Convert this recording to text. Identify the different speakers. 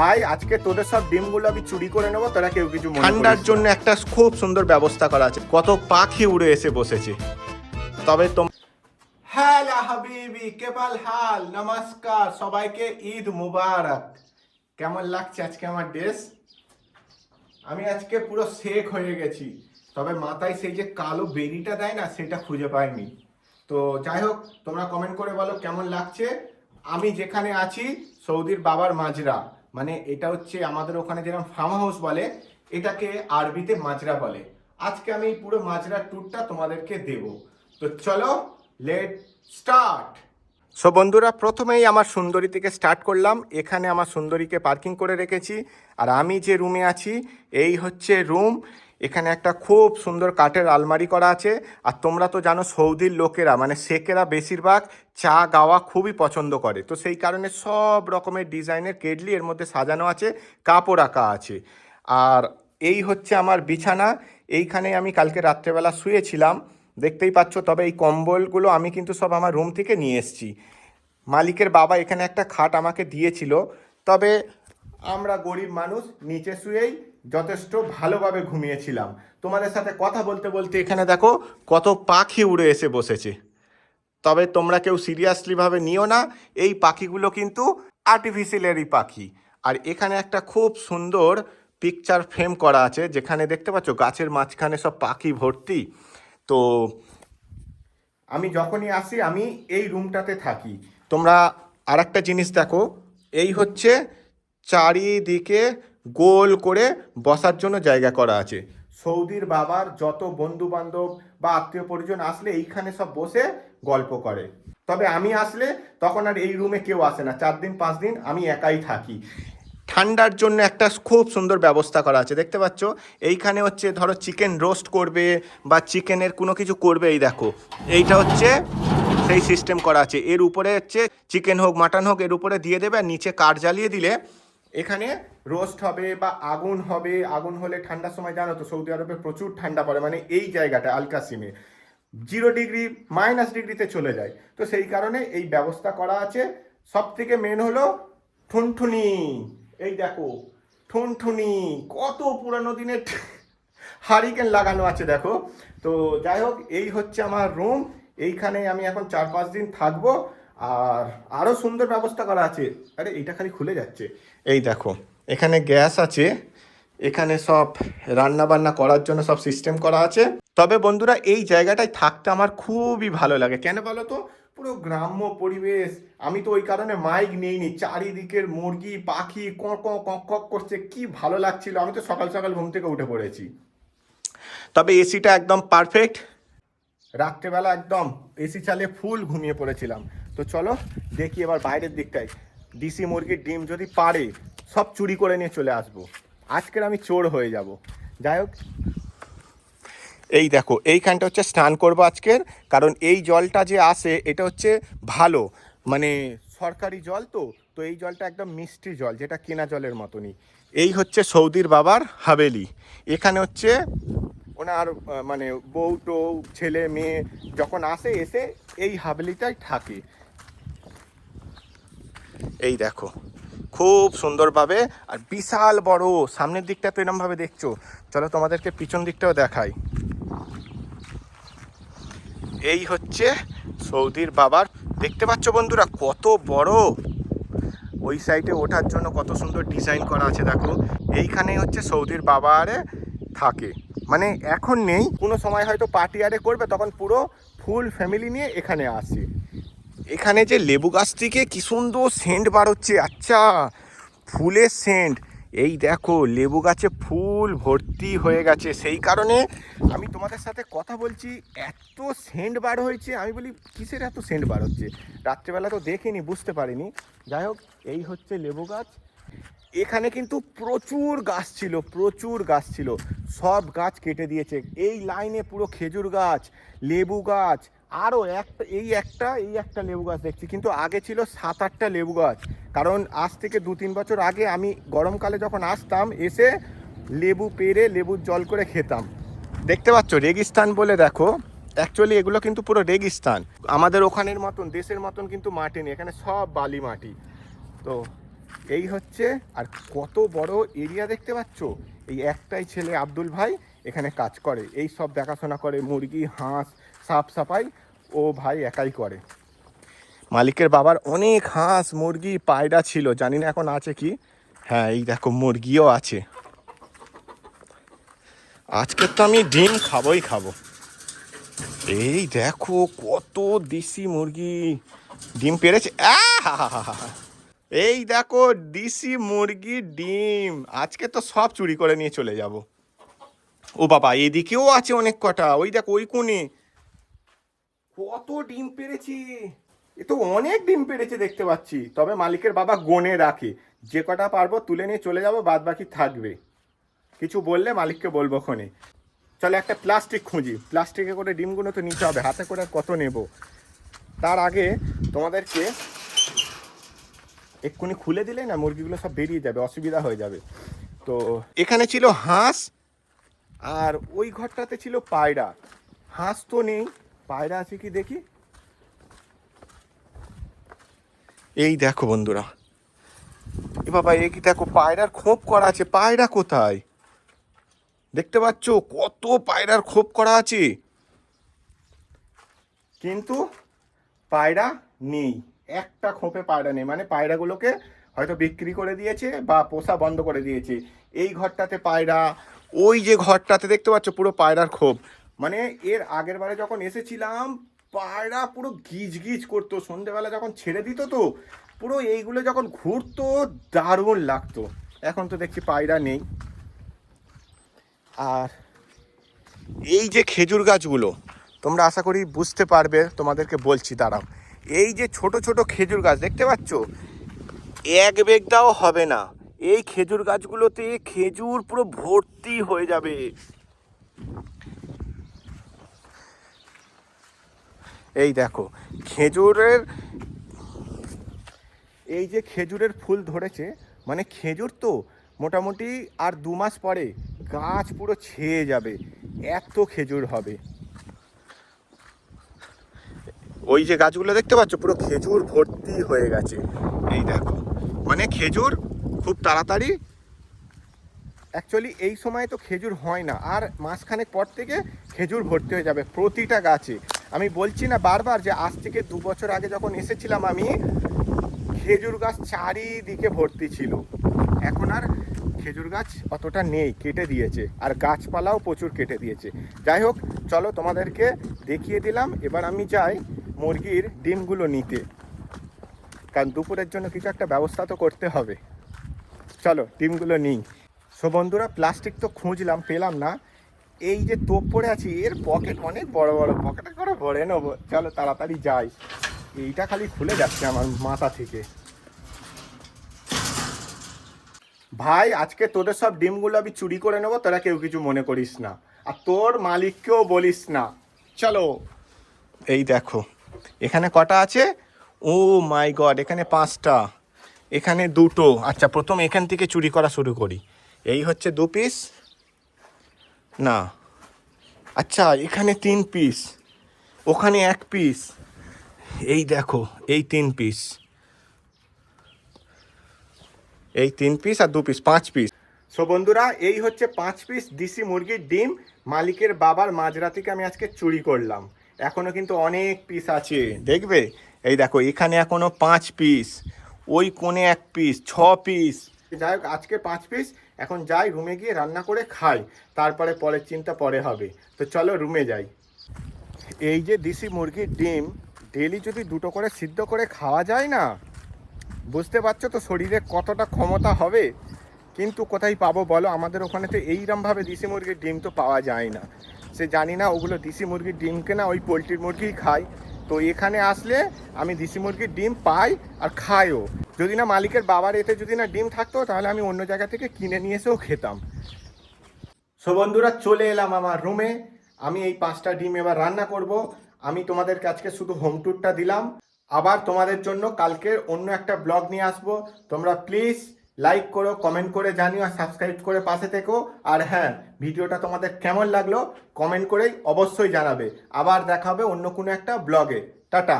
Speaker 1: ভাই আজকে তোদের সব ডিমগুলো আমি চুরি করে নেব তোরা কেউ কিছু ঠান্ডার জন্য একটা খুব সুন্দর ব্যবস্থা করা আছে। কত পাখি উড়ে এসে বসেছে। তবে তোম হ্যালো হাবিবি কেবল হাল নমস্কার সবাইকে ঈদ মুবারক। কেমন লাগছে আজকে আমার ড্রেস আমি আজকে পুরো শেখ হয়ে গেছি। তবে মাথায় সেই যে কালো বেরিটা দেয় না সেটা খুঁজে পাইনি। তো যাই হোক তোমরা কমেন্ট করে বলো কেমন লাগছে। আমি যেখানে আছি সৌদির বাবার মাজরা। মানে এটা হচ্ছে আমাদের ওখানে যেরকম ফার্ম হাউস বলে, এটাকে আরবিতে মাজরা বলে। আজকে আমি পুরো মাজরা ট্যুরটা তোমাদেরকে দেব। তো চলো লেট স্টার্ট সো বন্ধুরা, প্রথমেই আমার সুন্দরী থেকে স্টার্ট করলাম। এখানে আমার সুন্দরীকে পার্কিং করে রেখেছি। আর আমি যে রুমে আছি, এই হচ্ছে রুম এখানে একটা খুব সুন্দর কাঠের আলমারি করা আছে। আর তোমরা তো জানো সৌদির লোকেরা মানে শেখেরা বেশিরভাগ চা গাওয়া খুবই পছন্দ করে। তো সেই কারণে সব রকমের ডিজাইনের কেডলি এর মধ্যে সাজানো আছে, কাপড় রাখা আছে। আর এই হচ্ছে আমার বিছানা। এইখানে আমি কালকে রাত্রেবেলা শুয়েছিলাম, দেখতেই পাচ্ছ, তবে এই কম্বলগুলো আমি কিন্তু সব আমার রুম থেকে নিয়ে এসেছি। মালিকের বাবা এখানে একটা খাট আমাকে দিয়েছিল, তবে আমরা গরিব মানুষ, নিচে শুয়েই যথেষ্ট ভালোভাবে ঘুমিয়েছিলাম। তোমাদের সাথে কথা বলতে বলতে এখানে দেখো কত পাখি উড়ে এসে বসেছে। তবে তোমরা কেউ সিরিয়াসলিভাবে নিও না, এই পাখিগুলো কিন্তু আর্টিফিশিয়ালেরই পাখি। আর এখানে একটা খুব সুন্দর পিকচার ফ্রেম করা আছে, যেখানে দেখতে পাচ্ছ গাছের মাঝখানে সব পাখি ভর্তি। তো আমি যখনই আসি, আমি এই রুমটাতে থাকি। তোমরা আর একটা জিনিস দেখো, এই হচ্ছে চারিদিকে গোল করে বসার জন্য জায়গা করা আছে। সৌদির বাবার যত বন্ধু বান্ধব বা আত্মীয় পরিজন আসলে এইখানে সব বসে গল্প করে। তবে আমি আসলে তখন আর এই রুমে কেউ আসে না। চার দিন, পাঁচ দিন আমি একাই থাকি। ঠান্ডার জন্য একটা খুব সুন্দর ব্যবস্থা করা আছে। দেখতে পাচ্ছ? এইখানে হচ্ছে ধরো চিকেন রোস্ট করবে বা চিকেনের কোনো কিছু করবে এই দেখো। এইটা হচ্ছে সেই সিস্টেম করা আছে। এর উপরে হচ্ছে চিকেন হোক মাটন হোক, এর উপরে দিয়ে দেবে আর নিচে কাঠ জ্বালিয়ে দিলে এখানে রোস্ট হবে বা আগুন হবে, আগুন হলে ঠান্ডার সময় জানো তো সৌদি আরবে প্রচুর ঠান্ডা পড়ে মানে এই জায়গাটা আলকাসিমে জিরো ডিগ্রি, মাইনাস ডিগ্রিতে চলে যায়। তো সেই কারণে এই ব্যবস্থা করা আছে। সব থেকে মেন হলো ঠুনঠুনি। এই দেখো, ঠুনঠুনি, কত পুরানো দিনের হারিকেন লাগানো আছে দেখো। তো যাই হোক, এই হচ্ছে আমার রুম এইখানে আমি এখন চার পাঁচ দিন থাকব। আর আরও সুন্দর ব্যবস্থা করা আছে। আরে, এটা খালি খুলে যাচ্ছে। এই দেখো, এখানে গ্যাস আছে। এখানে সব রান্না বান্না করার জন্য সব সিস্টেম করা আছে। তবে বন্ধুরা, এই জায়গাটায় থাকতে আমার খুবই ভালো লাগে। কেন বলো তো? পুরো গ্রাম্য পরিবেশ। আমি তো ওই কারণে মাইক নিইনি। চারিদিকের মুরগি, পাখি কক কক কক করছে। কি ভালো লাগছিল। আমি তো সকাল সকাল ঘুম থেকে উঠে পড়েছি। তবে এসিটা একদম পারফেক্ট রাত্রেবেলা একদম এসি চালিয়ে ফুল ঘুমিয়ে পড়েছিলাম। তো চলো দেখি এবার বাইরের দিকটায়। ডিসি মুরগির ডিম যদি পারে, সব চুরি করে নিয়ে চলে আসব। আজকের আমি চোর হয়ে যাব। যাই হোক। এই দেখো, এইখানটা হচ্ছে স্নান করব আজকের, কারণ এই জলটা যে আসে, এটা হচ্ছে ভালো। মানে সরকারি জল তো তো এই জলটা একদম মিষ্টি জল, যেটা কেনা জলের মতনই। এই হচ্ছে সৌদির বাবার হাভেলি এখানে হচ্ছে ওনার মানে বউ টৌ ছেলে মেয়ে যখন আসে, এসে এই হাভেলিটাই থাকে। এই দেখো, খুব সুন্দরভাবে আর বিশাল বড়, সামনের দিকটা তো এরমভাবে দেখছ। চলো তোমাদেরকে পিছন দিকটাও দেখাই। এই হচ্ছে সৌদির বাবার, দেখতে পাচ্ছ বন্ধুরা কত বড়? ওই সাইডে ওঠার জন্য কত সুন্দর ডিজাইন করা আছে, দেখো। এইখানেই হচ্ছে সৌদির বাবা আরে থাকে। মানে এখন নেই। কোনো সময় হয়তো পার্টি আরে করবে, তখন পুরো ফুল ফ্যামিলি নিয়ে এখানে আসে। এখানে যে লেবু গাছ থেকে কি সুন্দর সেন্ট বার হচ্ছে আচ্ছা ফুলের সেন্ট। এই দেখো, লেবু গাছে ফুল ভর্তি হয়ে গেছে। সেই কারণে আমি তোমাদের সাথে কথা বলছি, এত সেন্ট বার হয়েছে, আমি বলি, কিসের এত সেন্ট বার হচ্ছে? রাত্রেবেলা তো দেখিনি, বুঝতে পারিনি। যাই হোক, এই হচ্ছে লেবু গাছ। এখানে কিন্তু প্রচুর গাছ ছিল, প্রচুর গাছ ছিল। সব গাছ কেটে দিয়েছে। এই লাইনে পুরো খেজুর গাছ, লেবু গাছ আরও একটা এই একটা এই একটা লেবু গাছ দেখছি। কিন্তু আগে ছিল সাত আটটা লেবু গাছ। কারণ আজ থেকে দু তিন বছর আগে আমি গরমকালে যখন আসতাম, এসে লেবু পেরে লেবুর জল করে খেতাম। দেখতে পাচ্ছ, রেগিস্তান বলে দেখো। অ্যাকচুয়ালি এগুলো কিন্তু পুরো রেগিস্তান। আমাদের ওখানের মতন, দেশের মতন কিন্তু মাটি নেই। এখানে সব বালি মাটি। তো এই হচ্ছে আর কত বড় এরিয়া দেখতে পাচ্ছ? এই একটাই ছেলে আব্দুল ভাই এখানে কাজ করে। এই সব দেখাশোনা করে, মুরগি, হাঁস সাফ সাফাই ও ভাই একাই করে। মালিকের বাবার অনেক হাঁস, মুরগি, পায়রা ছিল। জানি না এখন আছে কি? হ্যাঁ এই দেখো মুরগিও আছে। আজকে তো আমি ডিম খাবোই খাব। এই দেখো কত দেশি মুরগি। ডিম পেরেছে? আহা! এই দেখো ডিসি মুরগি, ডিম। আজকে তো সব চুরি করে নিয়ে চলে যাব। ও বাবা, এদিকেও আছে অনেক কটা। ওই দেখো, ওই কোণে। কত ডিম পেরেছি। এ তো অনেক ডিম পেরেছে দেখতে পাচ্ছি। তবে মালিকের বাবা গনে রাখে। যে কটা পারব তুলে নিয়ে চলে যাব বাদ বাকি থাকবে। কিছু বললে মালিককে বলব খনে। চলে একটা প্লাস্টিক খুঁজি। প্লাস্টিকে করে ডিমগুলো তো নিতে হবে। হাতে করে কত নেব? তার আগে তোমাদেরকে এক্ষুনি খুলে দিলে না মুরগিগুলো সব বেরিয়ে যাবে অসুবিধা হয়ে যাবে। তো এখানে ছিল হাঁস আর ওই ঘরটাতে ছিল পায়রা। হাঁস তো নেই পায়রা আছে কি দেখি? এই দেখো বন্ধুরা। এ বাবা এ কি দেখো পায়রার খোপ করা আছে পায়রা কোথায়? দেখতে পাচ্ছ কত পায়রার খোপ করা আছে। কিন্তু পায়রা নেই। একটা খোপে পায়রা নেই। মানে পায়রাগুলোকে হয়তো বিক্রি করে দিয়েছে বা পোষা বন্ধ করে দিয়েছে। এই ঘরটাতে পায়রা, ওই যে ঘরটাতে দেখতে পাচ্ছ পুরো পায়রার খোপ। মানে এর আগের বারে যখন এসেছিলাম, পায়রা পুরো গিজ গিজ করতো। সন্ধেবেলা যখন ছেড়ে দিত তো, পুরো এইগুলো যখন ঘুরতো, দারুণ লাগতো। এখন তো দেখছি পায়রা নেই। আর এই যে খেজুর গাছগুলো, তোমরা আশা করি বুঝতে পারবে, তোমাদেরকে বলছি, দাঁড়াও। এই যে ছোট ছোট খেজুর গাছ, দেখতে পাচ্ছ? এক বেগটাও হবে না। এই খেজুর গাছগুলোতে খেজুর পুরো ভর্তি হয়ে যাবে। এই দেখো, খেজুরের এই যে খেজুরের ফুল ধরেছে মানে খেজুর তো মোটামুটি আর দু মাস পরে গাছ পুরো ছেয়ে যাবে, এত খেজুর হবে। ওই যে গাছগুলো দেখতে পাচ্ছ, পুরো খেজুর ভর্তি হয়ে গেছে। এই দেখো। মানে খেজুর খুব তাড়াতাড়ি অ্যাকচুয়ালি এই সময় তো খেজুর হয় না। আর মাসখানেক পর থেকে খেজুর ভর্তি হয়ে যাবে প্রতিটা গাছে। আমি বলছি না বারবার যে আজ থেকে দু বছর আগে যখন এসেছিলাম আমি, খেজুর গাছ চারিদিকে ভর্তি ছিল। এখন আর খেজুর গাছ অতটা নেই, কেটে দিয়েছে। আর গাছপালাও প্রচুর কেটে দিয়েছে। যাই হোক, চলো তোমাদেরকে দেখিয়ে দিলাম। এবার আমি যাই মুরগির ডিমগুলো নিতে। কারণ দুপুরের জন্য কিছু একটা ব্যবস্থা তো করতে হবে। চলো, ডিমগুলো নিই। সো বন্ধুরা, প্লাস্টিক তো খুঁজলাম, পেলাম না। এই যে তোপ পড়ে আছি, এর পকেট অনেক বড় বড়, পকেটে করে ভরে নেব। চলো, তাড়াতাড়ি যাই। এইটা খালি খুলে যাচ্ছে আমার মাথা থেকে। ভাই, আজকে তোদের সব ডিমগুলো আমি চুরি করে নেব, তোরা কেউ কিছু মনে করিস না। আর তোর মালিককেও বলিস না। চলো, এই দেখো। এখানে কটা আছে? ও মাই গড, এখানে পাঁচটা। এখানে দুটো। আচ্ছা প্রথম এখান থেকে চুরি করা শুরু করি। এই হচ্ছে দু পিস না। আচ্ছা এখানে তিন পিস ওখানে এক পিস এই দেখো, এই তিন পিস এই তিন পিস আর দু পিস পাঁচ পিস সো বন্ধুরা, এই হচ্ছে পাঁচ পিস দেশি মুরগির ডিম। মালিকের বাবার মাঝরাতিকে আমি আজকে চুরি করলাম। এখনও কিন্তু অনেক পিস আছে। দেখবে? এই দেখো এখানে এখনও পাঁচ পিস ওই কোণে এক পিস ছ পিস যাই হোক আজকে পাঁচ পিস এখন যাই রুমে গিয়ে রান্না করে খাই তারপরে পরের চিন্তা পরে হবে। তো চলো রুমে যাই। এই যে দেশি মুরগির ডিম ডেলি যদি দুটো করে সিদ্ধ করে খাওয়া যায় না বুঝতে পারছ তো শরীরে কতটা ক্ষমতা হবে? কিন্তু কোথায় পাবো বলো? আমাদের ওখানে তো এইরমভাবে দেশি মুরগির ডিম তো পাওয়া যায় না। সে জানি না, ওগুলো দেশি মুরগির ডিম কেনা, ওই পোলট্রির মুরগিই খাই তো এখানে আসলে আমি দেশি মুরগির ডিম পাই আর খাইও। যদি না মালিকের বাবার এতে যদি না ডিম থাকতো, তাহলে আমি অন্য জায়গা থেকে কিনে নিয়ে এসেও খেতাম। সো বন্ধুরা, চলে এলাম আমার রুমে। আমি এই পাঁচটা ডিম এবার রান্না করব। আমি তোমাদের আজকে শুধু হোম ট্যুরটা দিলাম। আবার তোমাদের জন্য কালকে অন্য একটা ব্লগ নিয়ে আসব। তোমরা প্লিজ লাইক করো কমেন্ট করে জানিও আর সাবস্ক্রাইব করে পাশে থেকো। আর হ্যাঁ ভিডিওটা তোমাদের কেমন লাগল কমেন্ট করেই অবশ্যই জানাবে। আবার দেখাবে অন্য কোনো একটা ব্লগে টাটা।